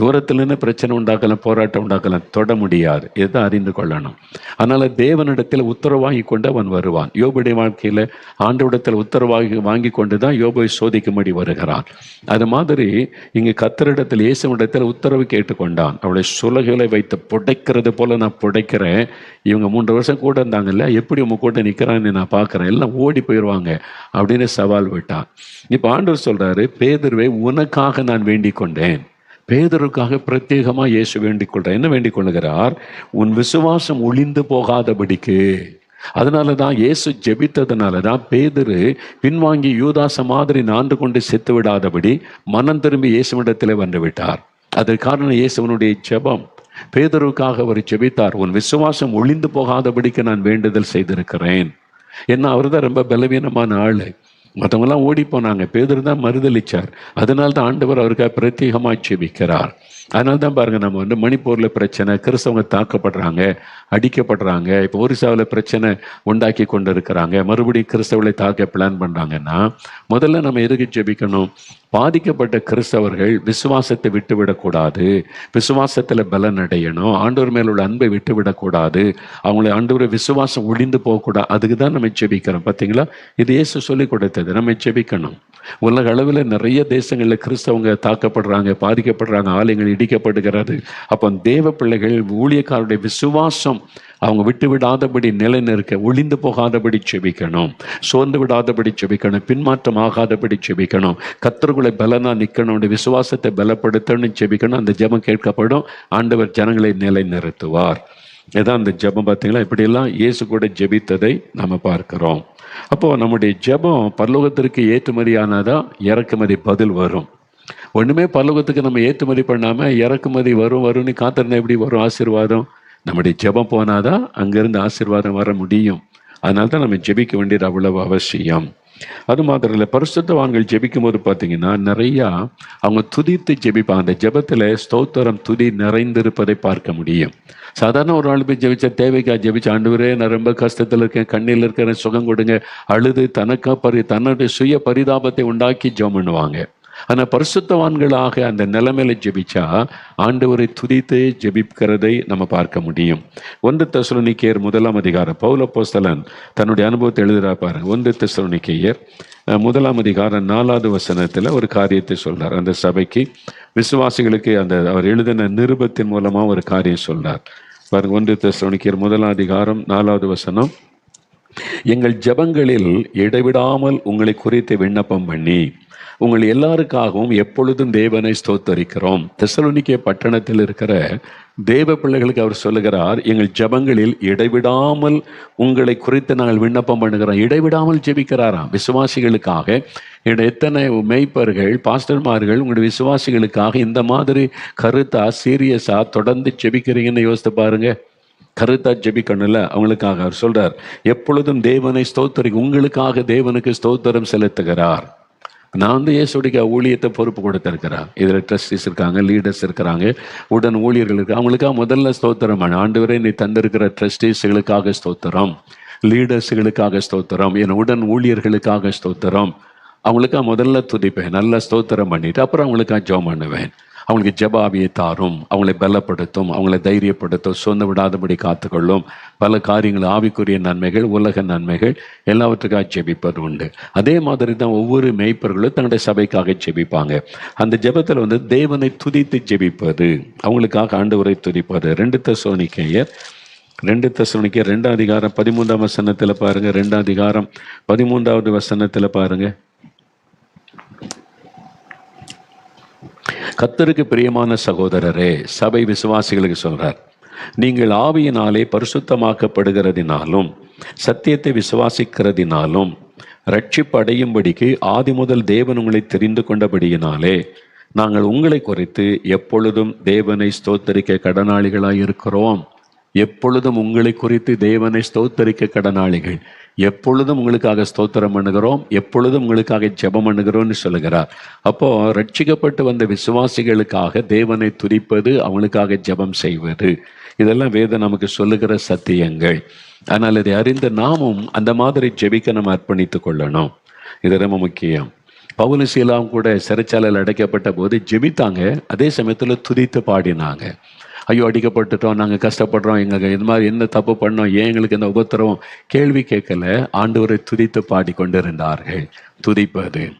தூரத்திலிருந்து பிரச்சனை உண்டாக்கலாம் போராட்டம் உண்டாக்கலாம் தொட முடியாது. எதை அறிந்து கொள்ளணும்? அதனால் தேவனிடத்தில் உத்தரவாகி கொண்டு அவன் வருவான். யோபுடைய வாழ்க்கையில் ஆண்டவிடத்தில் உத்தரவாகி வாங்கி கொண்டு தான் யோபை சோதிக்கும்படி வருகிறான். அது மாதிரி இங்கே கத்தரிடத்தில் இயேசுவிடத்தில் உத்தரவு கேட்டுக்கொண்டான். அவளுடைய சுலகளை வைத்து புடைக்கிறது போல நான் புடைக்கிறேன். இவங்க மூன்று வருஷம் கூட இருந்தாங்கல்ல எப்படி உங்க கூட நிற்கிறான்னு நான் பார்க்குறேன். எல்லாம் ஓடி போயிடுவாங்க அப்படின்னு சவால் விட்டான். இப்போ ஆண்டவர் சொல்கிறாரு பேதர்வை உனக்காக நான் வேண்டிக் கொண்டேன் பேதருக்காக பிரத்யேகமாக இயேசு வேண்டிக் என்ன வேண்டிக் கொள்ளுகிறார்? உன் விசுவாசம் ஒளிந்து போகாதபடிக்கு. அதனால தான் இயேசு ஜெபித்ததுனால தான் பேதரு பின்வாங்கி யூதாச மாதிரி நான்கு கொண்டு செத்து விடாதபடி மனம் திரும்பி இயேசுவிடத்தில் வந்து விட்டார். அதற்கு காரணம் இயேசுவனுடைய ஜெபம். பேதருக்காக அவர் ஜெபித்தார். உன் விசுவாசம் ஒளிந்து போகாதபடிக்கு நான் வேண்டுதல் செய்திருக்கிறேன். ஏன்னா அவர் தான் ரொம்ப பலவீனமான ஆள். மற்றவங்களாம் ஓடி போனாங்க. பேதர் தான் மறுதளிச்சார் அதனால தான் ஆண்டவர் அவருக்காக பிரத்யேகமாக ஜெபிக்கிறார். அதனால தான் பாருங்க நம்ம வந்து மணிப்பூரில் பிரச்சனை கிறிஸ்தவங்க தாக்கப்படுறாங்க அடிக்கப்படுறாங்க இப்போ ஒரிசாவில் பிரச்சனை உண்டாக்கி கொண்டு இருக்கிறாங்க மறுபடியும் கிறிஸ்தவர்களை தாக்க பிளான் பண்ணுறாங்கன்னா முதல்ல நம்ம எதுக்கு ஜெபிக்கணும்? பாதிக்கப்பட்ட கிறிஸ்தவர்கள் விசுவாசத்தை விட்டு விடக்கூடாது விசுவாசத்தில் பலன் அடையணும். ஆண்டவர் மேல் உள்ள அன்பை விட்டு விடக்கூடாது அவங்களை ஆண்டவரை விசுவாசம் ஒளிந்து போகக்கூடாது. அதுக்கு தான் நம்ம ஜெபிக்கிறோம். பார்த்தீங்களா இது ஏசு சொல்லி கொடுத்தது. நம்ம ஜெபிக்கணும். உலக அளவில் நிறைய தேசங்களில் கிறிஸ்தவங்க தாக்கப்படுறாங்க பாதிக்கப்படுறாங்க ஆலயங்கள் இடிக்கப்படுகிறது அப்போ தேவ பிள்ளைகள் ஊழியக்காருடைய விசுவாசம் அவங்க விட்டு விடாதபடி நிலைநிற்க ஒளிந்து போகாதபடி செபிக்கணும். சோர்ந்து விடாதபடி செபிக்கணும். பின்மாற்றம் ஆகாதபடி செபிக்கணும். கத்தர்களை பலனா நிற்கணும் விசுவாசத்தை பலப்படுத்தணும் செபிக்கணும். அந்த ஜெபம் கேட்கப்படும். ஆண்டவர் ஜனங்களை நிலைநிறுத்துவார். இதான் அந்த ஜெபம் பார்த்தீங்களா? இப்படியெல்லாம் இயேசு கூட ஜெபித்ததை நம்ம பார்க்கிறோம். அப்போ நம்முடைய ஜெபம் பரலோகத்திற்கு ஏற்றுமதியானதா? இறக்குமதி பதில் வரும். ஒன்றுமே பரலோகத்துக்கு நம்ம ஏற்றுமதி பண்ணாமல் இறக்குமதி வரும் வரும்னு காத்திருந்தா எப்படி வரும்? ஆசீர்வாதம். நம்முடைய ஜெபம் போனாதான் அங்கேருந்து ஆசீர்வாதம் வர முடியும். அதனால தான் நம்ம ஜெபிக்க வேண்டியது அவ்வளவு அவசியம். அது மாத்திரம் இல்லை பரிசுத்தவான்கள் ஜெபிக்கும் போது பார்த்தீங்கன்னா நிறையா அவங்க துதித்து ஜெபிப்பாங்க. அந்த ஜெபத்தில் ஸ்தோத்திரம் துதி நிறைந்திருப்பதை பார்க்க முடியும். சாதாரண ஒரு ஆள் போய் ஜெபிச்சா தேவைக்கா ஜெபிச்ச ஆண்டவரே நான் ரொம்ப கஷ்டத்தில் இருக்கேன் கண்ணில் இருக்கிறேன் சுகம் கொடுங்க. அழுது தனக்கா பரி தன்னுடைய சுய பரிதாபத்தை உண்டாக்கி ஜெபம் பண்ணுவாங்க. ஆனால் பரிசுத்தவான்களாக அந்த நிலைமையில ஜெபிச்சா ஆண்டவரை துதித்து ஜெபிக்கிறதை நம்ம பார்க்க முடியும். ஒன்று தசுலனிக்கேயர் முதலாம் அதிகாரம். பௌல போஸ்தலன் தன்னுடைய அனுபவத்தை எழுதுறா பாருங்க. ஒன்று தசுலனிக்கேயர் முதலாம் அதிகாரம் நாலாவது வசனத்தில் ஒரு காரியத்தை சொல்றார். அந்த சபைக்கு விசுவாசிகளுக்கு அந்த அவர் எழுதின நிருபத்தின் மூலமா ஒரு காரியம் சொல்றார். பாருங்க ஒன்று தசுலனிக்கேயர் முதலாம் அதிகாரம் நாலாவது வசனம். எங்கள் ஜெபங்களில் இடைவிடாமல் உங்களை குறித்து விண்ணப்பம் பண்ணி உங்கள் எல்லாருக்காகவும் எப்பொழுதும் தேவனை ஸ்தோத்தரிக்கிறோம். தெசலோனிக்கே பட்டணத்தில் இருக்கிற தேவ பிள்ளைகளுக்கு அவர் சொல்லுகிறார் எங்கள் ஜெபங்களில் இடைவிடாமல் உங்களை குறித்து நாங்கள் விண்ணப்பம் பண்ணுகிறோம். இடைவிடாமல் ஜெபிக்கிறாராம் விசுவாசிகளுக்காக. எத்தனை மெய்ப்பர்கள் பாஸ்டர்மார்கள் உங்களுடைய விசுவாசிகளுக்காக இந்த மாதிரி கருத்தா சீரியஸா தொடர்ந்து ஜெபிக்கிறீங்கன்னு யோசித்து பாருங்க. கருத்தா ஜெபிக்கணும்ல? அவங்களுக்காக அவர் சொல்றார் எப்பொழுதும் தேவனை ஸ்தோத்தரி உங்களுக்காக தேவனுக்கு ஸ்தோத்திரம் செலுத்துகிறார். நான் வந்து இயேசுடைய ஊழியத்தை பொறுப்பு கொடுத்துருக்கிறேன் இதில் ட்ரஸ்டிஸ் இருக்காங்க லீடர்ஸ் இருக்கிறாங்க உடன் ஊழியர்கள் இருக்கு அவங்களுக்காக முதல்ல ஸ்தோத்திரம் ஆண்டு வரை நீ தந்திருக்கிற ட்ரஸ்டிஸ்களுக்காக ஸ்தோத்திரம். லீடர்ஸுகளுக்காக ஸ்தோத்திரம். என் உடன் ஊழியர்களுக்காக ஸ்தோத்திரம். அவங்களுக்காக முதல்ல துதிப்பேன். நல்லா ஸ்தோத்திரம் பண்ணிட்டு அப்புறம் அவங்களுக்காக ஜோம் பண்ணுவேன். அவங்களுக்கு ஜெபாவியை தாரும் அவங்களை பலப்படுத்தும் அவங்களை தைரியப்படுத்தும் சொந்த விடாதபடி காத்துக்கொள்ளும். பல காரியங்கள் ஆவிக்குரிய நன்மைகள் உலக நன்மைகள் எல்லாவற்றுக்காக ஜெபிப்பது உண்டு. அதே மாதிரி தான் ஒவ்வொரு மெய்ப்பர்களும் தங்களுடைய சபைக்காக ஜெபிப்பாங்க. அந்த ஜெபத்தில் வந்து தேவனை துதித்து ஜெபிப்பது. அவங்களுக்காக ஆண்டவரை துதிப்பது. ரெண்டு தசோனிக்கையர் ரெண்டு தசோனிக்கையர் ரெண்டாம் அதிகாரம் பதிமூன்றாம் வசனத்தில் பாருங்கள் ரெண்டாம் அதிகாரம் பதிமூன்றாவது வசனத்தில் பாருங்கள் கத்தருக்கு பிரியமான சகோதரரே சபை விசுவாசிகளுக்கு சொல்றார் நீங்கள் ஆவியினாலே பரிசுத்தமாக்கப்படுகிறதினாலும் சத்தியத்தை விசுவாசிக்கிறதினாலும் ரட்சிப்பு அடையும்படிக்கு ஆதி முதல் தேவன் உங்களை தெரிந்து கொண்டபடியினாலே நாங்கள் உங்களை குறித்து எப்பொழுதும் தேவனை ஸ்தோத்தரிக்க கடனாளிகளாய் இருக்கிறோம் எப்பொழுதும் உங்களை குறித்து தேவனை ஸ்தோத்தரிக்க கடனாளிகள். எப்பொழுதும் உங்களுக்காக ஸ்தோத்திரம் பண்ணுகிறோம் எப்பொழுதும் உங்களுக்காக ஜெபம் பண்ணுகிறோம்னு சொல்லுகிறார். அப்போ ரட்சிக்கப்பட்டு வந்த விசுவாசிகளுக்காக தேவனை துதிப்பது அவங்களுக்காக ஜெபம் செய்வது. இதெல்லாம் வேதம் நமக்கு சொல்லுகிற சத்தியங்கள். ஆனால் இதை அறிந்த நாமும் அந்த மாதிரி ஜெபிக்க நம்ம அர்ப்பணித்துக் கொள்ளணும். இது ரொம்ப முக்கியம். பவுல சீலாம் கூட சிறைச்சாலையில் அடைக்கப்பட்ட போது ஜெபித்தாங்க அதே சமயத்தில் துதித்து பாடினாங்க. ஐயோ அடிக்கப்பட்டுட்டோம் நாங்கள் கஷ்டப்படுறோம் எங்களுக்கு இது மாதிரி என்ன தப்பு பண்ணோம் ஏன் எங்களுக்கு இந்த உபத்திரவம்? கேள்வி கேட்கல. ஆண்டவரை துதித்து பாடிக்கொண்டிருந்தார்கள். துதிப்பது.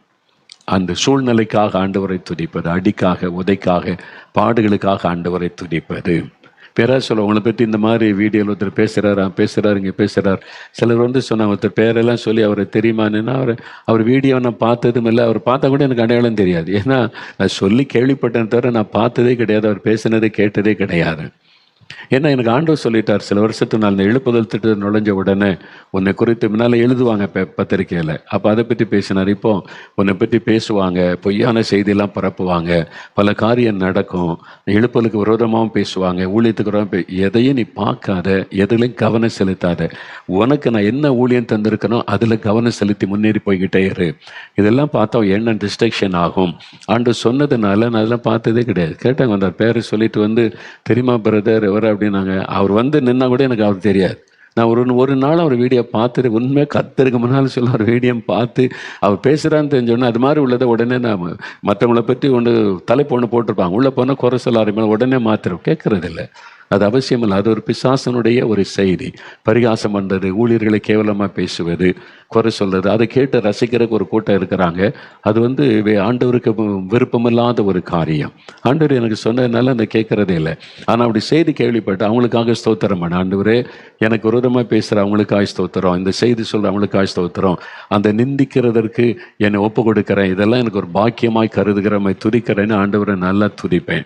அந்த சூழ்நிலைக்காக ஆண்டவரை துதிப்பது அடிக்காக உதைக்காக பாடுகளுக்காக ஆண்டவரை துதிப்பது. பேராக சொல்ல உங்களை பற்றி இந்த மாதிரி வீடியோவில் ஒருத்தர் பேசுகிறாரா பேசுகிறாரு இங்கே பேசுகிறார் சிலர் வந்து சொன்னாங்க ஒருத்தர் பேரெல்லாம் சொல்லி அவரை தெரியுமான்னு அவர் அவர் வீடியோ நான் பார்த்ததும் இல்லை அவர் பார்த்தா கூட எனக்கு அடையாளம் தெரியாது. ஏன்னா நான் சொல்லி கேள்விப்பட்டேன் தவிர நான் பார்த்ததே கிடையாது அவர் பேசினதே கேட்டதே கிடையாது. ஏன்னா எனக்கு ஆண்டவர் சொல்லிட்டார் சில வருஷத்துக்கு நான் எழுப்புதல் திட்டு நுழைஞ்ச உடனே உன்னை குறித்து முன்னால் எழுதுவாங்க பத்திரிக்கையில் அப்போ அதை பற்றி பேசினார். இப்போ உன்னை பற்றி பேசுவாங்க பொய்யான செய்தியெல்லாம் பரப்புவாங்க பல காரியம் நடக்கும் எழுப்புதலுக்கு விரோதமாகவும் பேசுவாங்க ஊழியத்துக்கு எதையும் நீ பார்க்காத எதுலையும் கவனம் செலுத்தாத. உனக்கு நான் என்ன ஊழியம் தந்திருக்கனோ அதில் கவனம் செலுத்தி முன்னேறி போய்கிட்டே இரு. இதெல்லாம் பார்த்தா என்ன டிஸ்ட்ரக்ஷன் ஆகும். ஆண்டு சொன்னதுனால நான் அதெல்லாம் பார்த்ததே கிடையாது. கேட்டாங்க அந்த பேரை சொல்லிட்டு வந்து தெரியுமா பிரதர் எவர் அப்படின்னாங்க. அவர் வந்து நின்னா கூட எனக்கு அவர் தெரியாது. நான் ஒரு ஒரு நாள் அவர் வீடியோ பார்த்துட்டு உண்மையாக கத்தருக்கு முன்னால் சொல்ல அவர் வீடியோ பார்த்து அவர் பேசுகிறான்னு தெரிஞ்சோடனே அது மாதிரி உள்ளதை உடனே நான் மற்றவங்கள பற்றி ஒன்று தலைப்பு ஒன்று போட்டிருப்பாங்க. உள்ளே போனால் குறை சொல்ல ஆரம்பிக்கும் உடனே மாத்திரம். கேட்குறதில்ல. அது அவசியம் இல்லை அது ஒரு பிசாசனுடைய ஒரு செய்தி. பரிகாசம் பண்ணுறது ஊழியர்களை கேவலமாக பேசுவது குறை சொல்கிறது அதை கேட்டு ரசிக்கிறதுக்கு ஒரு கூட்டம் இருக்கிறாங்க. அது வந்து வே- ஆண்டவருக்கு விருப்பமில்லாத ஒரு காரியம். ஆண்டவர் எனக்கு சொன்னதுனால அந்த கேட்குறதே இல்லை. ஆனால் அப்படி செய்தி கேள்விப்பட்டு அவங்களுக்காக ஸ்தோத்திரம் பண்ண. ஆண்டவரே எனக்கு விரோதமாக பேசுகிற அவங்களுக்காக ஸ்தோத்திரம். இந்த செய்தி சொல்கிற அவங்களுக்காக ஸ்தோத்திரம். அந்த நிந்திக்கிறதற்கு என்னை ஒப்பு கொடுக்குறேன். இதெல்லாம் எனக்கு ஒரு பாக்கியமாய் மாதிரி துதிக்கிறேன்னு ஆண்டவரை நல்லா துதிப்பேன்.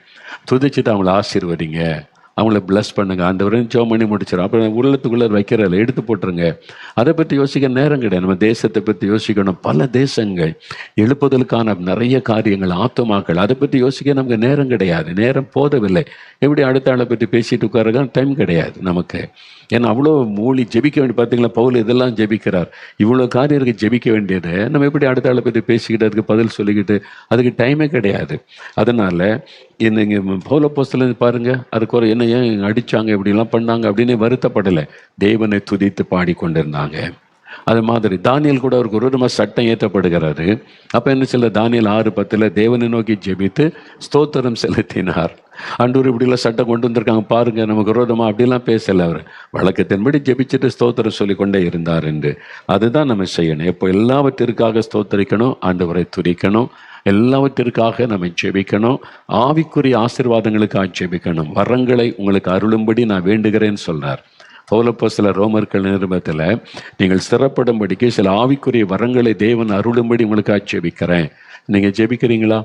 துதிச்சுட்டு அவங்கள ஆசீர்வதிங்க. அவங்கள பிளஸ் பண்ணுங்க. ஆண்டவரை ஜோ பண்ணி முடிச்சிடும் அப்புறம் உள்ளத்துக்குள்ளே வைக்கிறதில்ல. எடுத்து போட்டுருங்க. அதை பற்றி யோசிக்க நேரம் கிடையாது. நம்ம தேசத்தை பற்றி யோசிக்கணும். பல தேசங்கள் எழுப்புதலுக்கான நிறைய காரியங்கள் ஆத்துமாக்கள். அதை பற்றி யோசிக்க நமக்கு நேரம் கிடையாது. நேரம் போதவில்லை. எப்படி அடுத்த ஆளை பற்றி பேசிட்டு உட்காரதான் டைம் கிடையாது நமக்கு. ஏன்னா அவ்வளோ மூலி ஜெபிக்க வேண்டிய பார்த்தீங்களா பவுல் இதெல்லாம் ஜெபிக்கிறார். இவ்வளோ காரியம் ஜெபிக்க வேண்டியது. நம்ம எப்படி அடுத்த ஆளை பற்றி பேசிக்கிட்டு அதுக்கு பதில் சொல்லிக்கிட்டு அதுக்கு டைமே கிடையாது. அதனால் என்ன இங்கே பவுல போஸ்டலேருந்து பாருங்கள் அதுக்கு ஒரு என்ன ஏன் அடித்தாங்க இப்படிலாம் பண்ணாங்க? அப்படின்னு வருத்தப்படலை. தேவனை துதித்து பாடிக்கொண்டிருந்தாங்க. அது மாதிரி. தானியல் கூட அவருக்கு விரோதமாக சட்டம் ஏற்றப்படுகிறாரு அப்போ என்ன சொல்ல தானியல் ஆறு பத்தில் தேவனை நோக்கி ஜெபித்து ஸ்தோத்திரம் செலுத்தினார். அண்டூர் இப்படிலாம் சட்டம் கொண்டு வந்திருக்காங்க. பாருங்க நமக்கு விரோதமாக அப்படிலாம் பேசல அவர். வழக்கத்தின்படி ஜெபிச்சுட்டு ஸ்தோத்திரம் சொல்லி கொண்டே இருந்தார் என்று. அதுதான் நம்ம செய்யணும். எப்போ எல்லாவற்றிற்காக ஸ்தோத்தரிக்கணும் ஆண்டவரை துரிக்கணும் எல்லாவற்றிற்காக நம்ம ஜெபிக்கணும். ஆவிக்குரிய ஆசீர்வாதங்களுக்காக ஜெபிக்கணும். வரங்களை உங்களுக்கு அருளும்படி நான் வேண்டுகிறேன்னு சொன்னார். பௌலப்போ சில ரோமர்கள் நிருபத்தில் நீங்கள் சிறப்படும்படிக்கு சில ஆவிக்குரிய வரங்களை தேவன் அருளும்படி உங்களுக்காக ஜெபிக்கிறேன் நீங்கள் ஜெபிக்கிறீங்களா?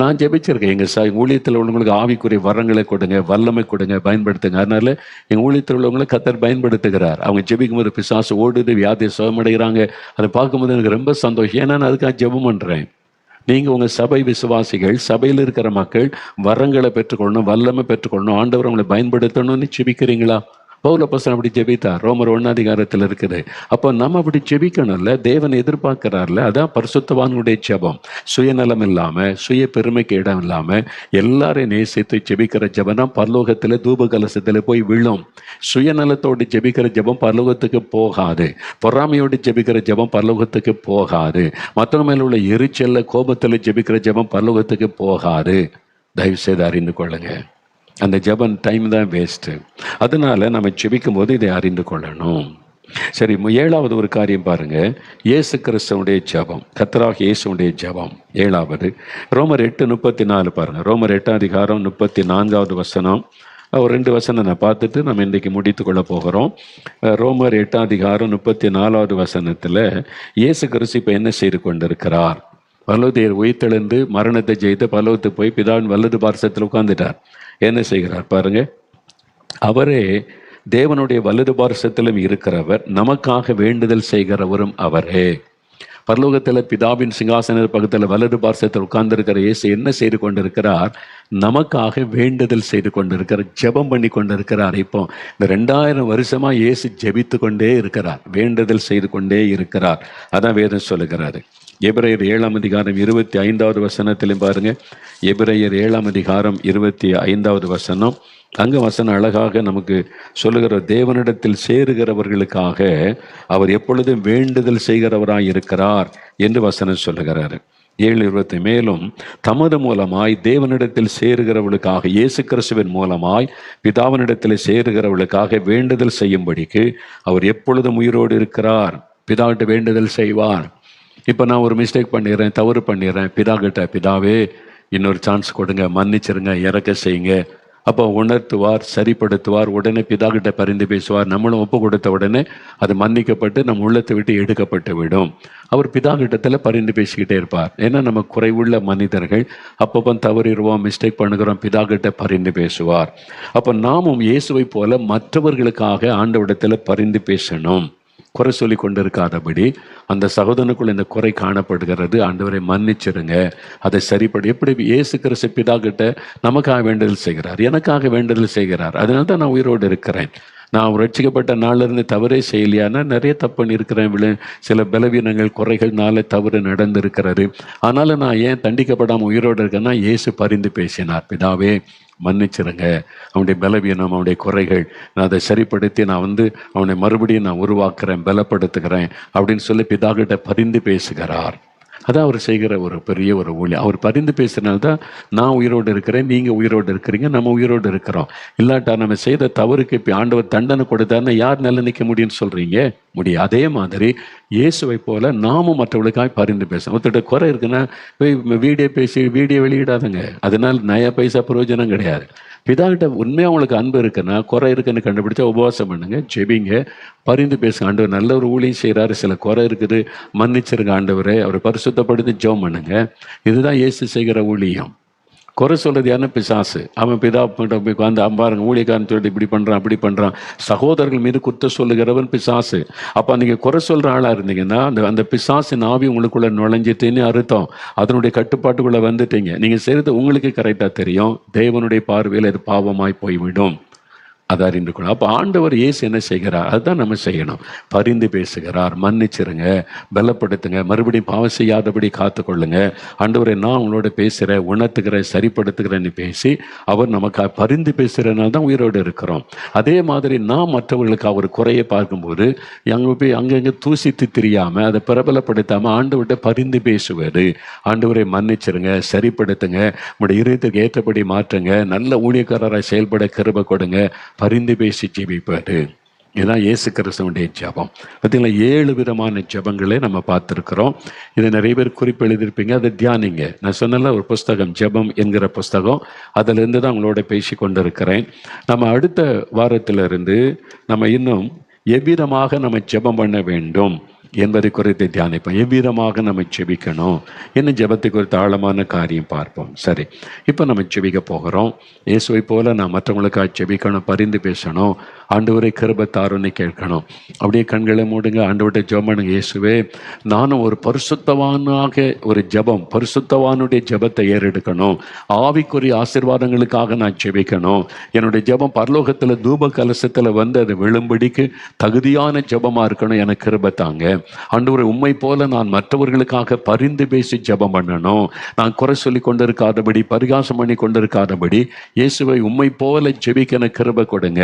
நான் ஜெபிச்சிருக்கேன். எங்கள் ச ஊழியத்தில் உள்ளவங்களுக்கு ஆவிக்குரிய வரங்களை கொடுங்க வல்லமை கொடுங்க பயன்படுத்துங்க. அதனால எங்கள் ஊழியத்தில் உள்ளவங்களை கத்தர் பயன்படுத்துகிறார். அவங்க ஜெபிக்கும் போது பிசாசு ஓடுது வியாதியை சுகமடைகிறாங்க. அதை பார்க்கும்போது எனக்கு ரொம்ப சந்தோஷம். ஏன்னா நான் அதுக்காக ஜெபம் பண்ணுறேன் நீங்கள் உங்கள் சபை விசுவாசிகள் சபையில் இருக்கிற மக்கள் வரங்களை பெற்றுக்கொள்ளணும் வல்லமை பெற்றுக்கொள்ளணும் ஆண்டவர் அவங்களை பயன்படுத்தணும்னு ஜெபிக்கிறீங்களா? பவுல பசன் அப்படி ஜெபித்தார். ரோமர் ஒன்னாதிகாரத்தில் இருக்குது. அப்போ நம்ம அப்படி ஜெபிக்கணும்ல தேவன் எதிர்பார்க்கிறார்ல அதான் பரிசுத்தவான்களுடைய ஜெபம். சுயநலம் இல்லாமல் சுய பெருமைக்கு இடம் இல்லாமல் எல்லாரையும் நேசித்து ஜெபிக்கிற ஜெபம் தான் பரலோகத்துல தூப கலசத்தில் போய் விழும். சுயநலத்தோடு ஜெபிக்கிற ஜெபம் பரலோகத்துக்கு போகாது. பொறாமையோடு ஜெபிக்கிற ஜெபம் பரலோகத்துக்கு போகாது. மற்றவங்க மேல உள்ள எரிச்சல்ல கோபத்தில் ஜெபிக்கிற ஜெபம் பரலோகத்துக்கு போகாது. தயவு செய்து அறிந்து கொள்ளுங்கள் அந்த ஜெபம் டைம் தான் வேஸ்ட்டு அதனால் நம்ம செபிக்கும் போது இதை அறிந்து கொள்ளணும். சரி ஏழாவது ஒரு காரியம் பாருங்க. இயேசு கிறிஸ்தவனுடைய ஜெபம். கத்தராக இயேசுடைய ஜெபம். ஏழாவது. ரோமர் எட்டு முப்பத்தி நாலு பாருங்க. ரோமர் எட்டாம் அதிகாரம் முப்பத்தி நான்காவது வசனம். ஒரு ரெண்டு வசனம் நான் பார்த்துட்டு நம்ம இன்றைக்கு முடித்து கொள்ள போகிறோம் ரோமர் எட்டாம் அதிகாரம் முப்பத்தி நாலாவது வசனத்தில் இயேசு கிறிஸ்து இப்போ என்ன செய்து கொண்டிருக்கிறார்? பல்லவத்தையர் உயிர்த்தெழுந்து மரணத்தை ஜெயித்து பல்லவத்துக்கு போய் பிதாவின் வல்லது பார்சத்தில் உட்கார்ந்துட்டார். என்ன செய்கிறார் பாருங்க. அவரே தேவனுடைய வலது பார்சத்திலும் இருக்கிறவர் நமக்காக வேண்டுதல் செய்கிறவரும் அவரே. பரலோகத்தில் பிதாவின் சிங்காசன பக்கத்தில் வலது பார்சத்தில் உட்கார்ந்திருக்கிற இயேசு என்ன செய்து கொண்டிருக்கிறார்? நமக்காக வேண்டுதல் செய்து கொண்டிருக்கிறார் ஜெபம் பண்ணி கொண்டிருக்கிறார் இப்போ. இந்த ரெண்டாயிரம் வருஷமா இயேசு ஜெபித்து கொண்டே இருக்கிறார். வேண்டுதல் செய்து கொண்டே இருக்கிறார். அதான் வேதம் சொல்லுகிறாரு. எபிரேயர் ஏழாம் அதிகாரம் இருபத்தி ஐந்தாவது வசனத்திலும் பாருங்க. எபிரேயர் ஏழாம் அதிகாரம் இருபத்தி ஐந்தாவது வசனம். அங்க வசனம் அழகாக நமக்கு சொல்லுகிற தேவனிடத்தில் சேருகிறவர்களுக்காக அவர் எப்பொழுதும் வேண்டுதல் செய்கிறவராய் இருக்கிறார் என்று வசனம் சொல்லுகிறாரு. ஏழு இருபத்தி மேலும் தமது மூலமாய் தேவனிடத்தில் சேருகிறவளுக்காக இயேசு கிறிஸ்துவின் மூலமாய் பிதாவினிடத்தில் சேருகிறவளுக்காக வேண்டுதல் செய்யும்படிக்கு அவர் எப்பொழுதும் உயிரோடு இருக்கிறார். பிதாவிட்ட வேண்டுதல் செய்வார். இப்போ நான் ஒரு மிஸ்டேக் பண்ணிடுறேன் தவறு பண்ணிடுறேன். பிதா கிட்ட பிதாவே இன்னொரு சான்ஸ் கொடுங்க மன்னிச்சிருங்க இறக்க செய்யுங்க. அப்போ உணர்த்துவார் சரிப்படுத்துவார் உடனே பிதாகிட்ட பரிந்து பேசுவார். நம்மளும் ஒப்பு கொடுத்த உடனே அது மன்னிக்கப்பட்டு நம்ம உள்ளத்தை விட்டு எடுக்கப்பட்டு விடும். அவர் பிதாகிட்டத்தில் பரிந்து பேசிக்கிட்டே இருப்பார். ஏன்னா நம்ம குறைவுள்ள மனிதர்கள். அப்பப்போ தவறிடுவோம் மிஸ்டேக் பண்ணுகிறோம் பிதாகிட்ட பரிந்து பேசுவார். அப்போ நாமும் இயேசுவை போல மற்றவர்களுக்காக ஆண்டவிடத்தில் பரிந்து பேசணும். குறை சொல்லி கொண்டிருக்காதபடி அந்த சகோதரனுக்குள்ள இந்த குறை காணப்படுகிறது. ஆண்டவரை மன்னிச்சிருங்க. அதை சரிப்படி. எப்படி இயேசு கிறிஸ்து பிதா கிட்ட நமக்காக வேண்டுதல் செய்கிறார்? எனக்காக வேண்டுதல் செய்கிறார். அதனால தான் நான் உயிரோடு இருக்கிறேன். நான் ரட்சிக்கப்பட்ட நாளிலிருந்து தவறே செய்யலையானா நிறைய தப்பு பண்ணியிருக்கிறேன். விழு சில பலவீனங்கள் குறைகள்னால தவறு நடந்திருக்கிறது. ஆனாலும் நான் ஏன் தண்டிக்கப்படாமல் உயிரோடு இருக்கேன்னா இயேசு பரிந்து பேசினார். பிதாவே மன்னிச்சிருங்க. அவனுடைய பலவீனம் அவனுடைய குறைகள் நான் அதை சரிப்படுத்தி நான் வந்து அவனை மறுபடியும் நான் உருவாக்குறேன் பலப்படுத்துகிறேன் அப்படின்னு சொல்லி பிதா கிட்ட பரிந்து பேசுகிறார். அதான் அவர் செய்கிற ஒரு பெரிய ஒரு ஊழி அவர் பரிந்து பேசுனால்தான் நான் உயிரோடு இருக்கிறேன் நீங்கள் உயிரோடு இருக்கிறீங்க நம்ம உயிரோடு இருக்கிறோம். இல்லாட்டா நம்ம செய்த தவறுக்கு இப்போ ஆண்டவர் தண்டனை கொடுத்தாருன்னா யார் நல்ல நிற்க முடியும்னு சொல்கிறீங்க முடியும். அதே மாதிரி இயேசுவை போல நாமும் மற்றவர்களுக்காக பரிந்து பேசணும். ஒருத்தட்ட குறை இருக்குன்னா போய் வீடியோ பேசி வீடியோ வெளியிடாதுங்க. அதனால் நய பைசா பிரயோஜனம் கிடையாது. பிதாகிட்ட உண்மையாக உங்களுக்கு அன்பு இருக்குன்னா குறை இருக்குன்னு கண்டுபிடிச்சா உபவாசம் பண்ணுங்க ஜெபிங்க பரிந்து பேசுங்க. ஆண்டவர் நல்ல ஒரு ஊழியம் செய்கிறாரு சில குறை இருக்குது மன்னிச்சிருங்க ஆண்டவரே. அவரை பரிசுத்தப்படுத்தி ஜெபம் பண்ணுங்க. இதுதான் இயேசு செய்கிற ஊழியம். குறை சொல்றது யாருன்னா பிசாசு. அவன் பிதா கிட்ட போய் வந்து அம்பாருங்க ஊழியக்காரன் சொல்லிட்டு இப்படி பண்றான் அப்படி பண்றான். சகோதரர்கள் மீது குத்த சொல்லுகிறவன் பிசாசு. அப்போ நீங்க குறை சொல்ற ஆளா இருந்தீங்கன்னா அந்த அந்த பிசாசின் ஆவி உங்களுக்குள்ள நுழைஞ்சிட்டுன்னு அர்த்தம். அதனுடைய கட்டுப்பாட்டுக்குள்ள வந்துட்டீங்க. நீங்க செய்யறது உங்களுக்கு கரெக்டா தெரியும். தேவனுடைய பார்வையில் அது பாவமாய் போய்விடும். அதை அறிந்து கொள்ளும். அப்போ ஆண்டவர் இயேசு என்ன செய்கிறார்? அதுதான் நம்ம செய்யணும். பரிந்து பேசுகிறார். மன்னிச்சிருங்க. பலப்படுத்துங்க. மறுபடியும் பாவம் செய்யாதபடி காத்துக்கொள்ளுங்க. ஆண்டவரை நான் உங்களோட பேசுகிறேன் உணர்த்துக்கிறேன் சரிப்படுத்துகிறேன்னு பேசி அவர் நமக்கு பரிந்து பேசுகிறனால தான் உயிரோடு இருக்கிறோம். அதே மாதிரி நான் மற்றவர்களுக்கு அவர் குறையை பார்க்கும்போது அங்கே போய் அங்கங்கே தூசித்து தெரியாமல் அதை பிரபலப்படுத்தாமல் ஆண்டவர்கிட்ட பரிந்து பேசுவார் ஆண்டவரை மன்னிச்சிருங்க. சரிப்படுத்துங்க. உங்களுடைய இருதயத்துக்கு ஏற்றபடி மாற்றுங்க. நல்ல ஊழியக்காரராக செயல்பட கருவை கொடுங்க. பரிந்து பேசி ஜெபிப்பார் இதுதான் இயேசு கிறிஸ்தவனுடைய ஜெபம். பார்த்தீங்களா? ஏழு விதமான ஜெபங்களை நம்ம பார்த்துருக்குறோம். இதை நிறைய பேர் குறிப்பு எழுதியிருப்பீங்க. அதை தியானிங்க. நான் சொன்னல ஒரு புஸ்தகம் ஜெபம் என்கிற புஸ்தகம். அதிலிருந்து தான் உங்களோட பேசி கொண்டிருக்கிறேன். நம்ம அடுத்த வாரத்திலிருந்து நம்ம இன்னும் எவ்விதமாக நம்ம ஜெபம் பண்ண வேண்டும்? என்பதை குறித்து தியானிப்போம். எவ்விதமாக நம்ம செபிக்கணும். என்ன ஜபத்தை குறித்து ஆழமான காரியம் பார்ப்போம். சரி. இப்போ நம்ம செபிக்க போகிறோம். இயேசுவை போல நான் மற்றவங்களுக்காக செபிக்கணும் பரிந்து பேசணும். ஆண்டவரை கிருபத்தாருன்னு கேட்கணும். அப்படியே கண்களை மூடுங்க. ஆண்டவர்கிட்ட ஜெபம் பண்ணுங்க. இயேசுவே நானும் ஒரு பரிசுத்தவானாக ஒரு ஜெபம் பரிசுத்தவானுடைய ஜெபத்தை ஏறெடுக்கணும். ஆவிக்குரிய ஆசீர்வாதங்களுக்காக நான் ஜெபிக்கணும். என்னுடைய ஜெபம் பரலோகத்தில் தூப கலசத்தில் வந்து அது விழும்படிக்கு தகுதியான ஜெபமாக இருக்கணும். எனக்கு கிருபத்தாங்க ஆண்டவரை உண்மை போல நான் மற்றவர்களுக்காக பரிந்து பேசி ஜெபம் பண்ணணும். நான் குறை சொல்லி கொண்டிருக்காதபடி பரிகாசம் பண்ணி கொண்டிருக்காதபடி இயேசுவை உண்மை போல ஜெபிக்க எனக்கு கிருப கொடுங்க.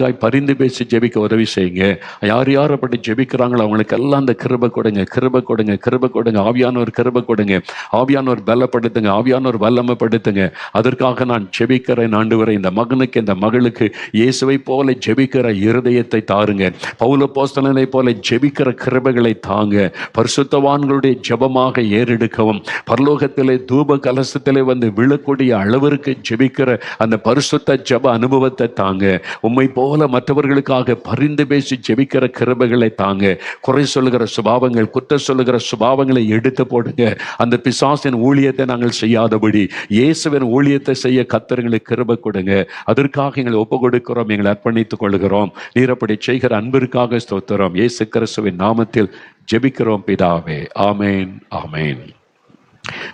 மற்றவங்களுக்காக பரிந்து பேசி ஜெபிக்க உதவி செய்யுங்க. யார் யார் அப்படி ஜெபிக்கிறாங்களோ அவங்களுக்கு எல்லாம் அந்த கிருப கொடுங்க கிருப கொடுங்க கிருப கொடுங்க. ஆவியானவர் கிருப கொடுங்க. ஆவியானவர் பலப்படுத்துங்க ஆவியானவர் வல்லமைப்படுத்துங்க. அதற்காக நான் ஜெபிக்கிறேன் ஆண்டவரை இந்த மகனுக்கு இந்த மகளுக்கு இயேசுவை போல ஜெபிக்கிற இருதயத்தை தாருங்க. பௌல போஸ்தலனை போல ஜெபிக்கிற கிருபைகளை தாங்க. பரிசுத்தவான்களுடைய ஜெபமாக ஏறெடுக்கவும். பரலோகத்திலே தூப கலசத்திலே வந்து விழக்கூடிய அளவிற்கு ஜெபிக்கிற அந்த பரிசுத்த ஜெப அனுபவத்தை தாங்க. உண்மை போ போல மற்றவர்களுக்காக பரிந்து பேசி ஜெபிக்கிற கிருபைகளை தாங்க. குறை சொல்லுகிற சுபாவங்கள் குற்ற சொல்லுகிற சுபாவங்களை எடுத்து போடுங்க. அந்த பிசாசின் ஊழியத்தை நாங்கள் செய்யாதபடி இயேசுவின் ஊழியத்தை செய்ய கத்தர்களுக்கு கிருபை கொடுங்க. அதற்காக எங்களை ஒப்பு கொடுக்கிறோம் எங்களை அர்ப்பணித்துக் கொள்கிறோம். நீர் அப்படி செய்கிற அன்பிற்காக ஸ்தோத்திரம். இயேசு கிறிஸ்துவின் நாமத்தில் ஜெபிக்கிறோம் பிதாவே. ஆமேன் ஆமேன்.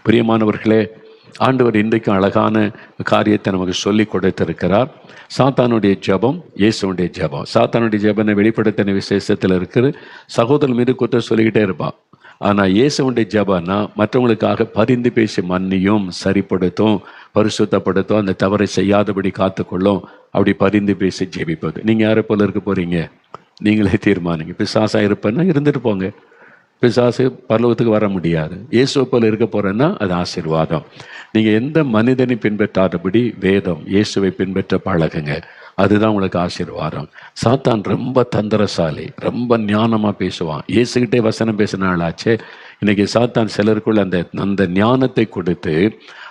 பிரியமானவர்களே ஆண்டவர் இன்றைக்கும் அழகான காரியத்தை நமக்கு சொல்லி கொடுத்திருக்கிறார். சாத்தானுடைய ஜெபம் இயேசுடைய ஜெபம். சாத்தானுடைய ஜெபனை வெளிப்படுத்தின விசேஷத்தில் இருக்கிற சகோதரன் மீது குற்றம் சொல்லிக்கிட்டே இருப்பான். ஆனால் இயேசுடைய ஜெபம்னா மற்றவங்களுக்காக பரிந்து பேசி மன்னியும் சரிப்படுத்தும் பரிசுத்தப்படுத்தும் அந்த தவறை செய்யாதபடி காத்துக்கொள்ளும். அப்படி பரிந்து பேசி ஜெபிப்பது. நீங்கள் யாரை போல இருக்க போகிறீங்க நீங்களே தீர்மானிங்க. பிசாசா இருப்பேன்னா இருந்துட்டு போங்க. பிசாசு பரலோகத்துக்கு வர முடியாது. இயேசுவை போல இருக்க போறேன்னா அது ஆசீர்வாதம். நீங்க எந்த மனிதனை பின்பற்றாதபடி வேதம் இயேசுவை பின்பற்ற பழகுங்க. அதுதான் உங்களுக்கு ஆசீர்வாதம். சாத்தான் ரொம்ப தந்திரசாலி ரொம்ப ஞானமா பேசுவான். இயேசுகிட்டே வசனம் பேசின இன்னைக்கு சாத்தான் சிலருக்குள்ள அந்த அந்த ஞானத்தை கொடுத்து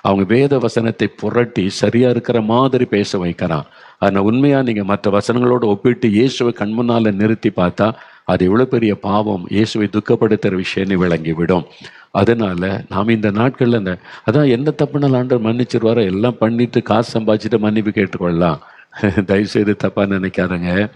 அவங்க வேத வசனத்தை புரட்டி சரியா இருக்கிற மாதிரி பேச வைக்கிறான். ஆனால் உண்மையா நீங்க மற்ற வசனங்களோடு ஒப்பிட்டு இயேசுவை கண்முன்னால நிறுத்தி பார்த்தா அது எவ்வளோ பெரிய பாவம் இயேசுவை துக்கப்படுத்துகிற விஷயம்னு விளங்கிவிடும். அதனால நாம் இந்த நாட்கள்ல அந்த அதான் என்ன தப்புனாலும் ஆண்டவர் மன்னிச்சிருவாரோ? எல்லாம் பண்ணிட்டு காசு சம்பாதிச்சுட்டு மன்னிப்பு கேட்டுக்கொள்ளலாம். தயவு செய்து நினைக்காதங்க.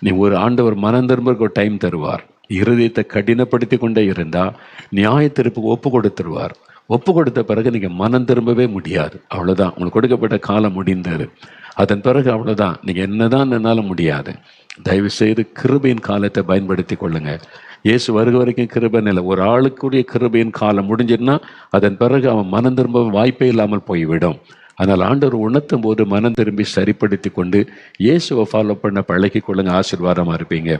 நீ ஒரு ஆண்டவர் மனம் திரும்ப ஒரு டைம் தருவார். இருதயத்தை கடினப்படுத்தி கொண்டே இருந்தால் நியாய திருப்புக்கு ஒப்பு கொடுத்துருவார். ஒப்பு கொடுத்த பிறகு நீங்க மனம் திரும்பவே முடியாது. அவ்வளோதான் உங்களுக்கு கொடுக்கப்பட்ட காலம் முடிந்தது. அதன் பிறகு அவ்வளோதான் நீங்கள் என்னதான் என்னால முடியாது. தயவு செய்து கிருபையின் காலத்தை பயன்படுத்தி கொள்ளுங்க. இயேசு வருக வரைக்கும் கிருபன் இல்லை ஒரு ஆளுக்குரிய கிருபையின் காலம் முடிஞ்சிருன்னா அதன் பிறகு அவன் மனம் திரும்ப வாய்ப்பே இல்லாமல் போய்விடும். ஆனால் ஆண்டவர் உணர்த்தும் போது மனம் திரும்பி சரிப்படுத்தி கொண்டு இயேசுவை ஃபாலோ பண்ண பழகி கொள்ளுங்க ஆசீர்வாதமா இருப்பீங்க.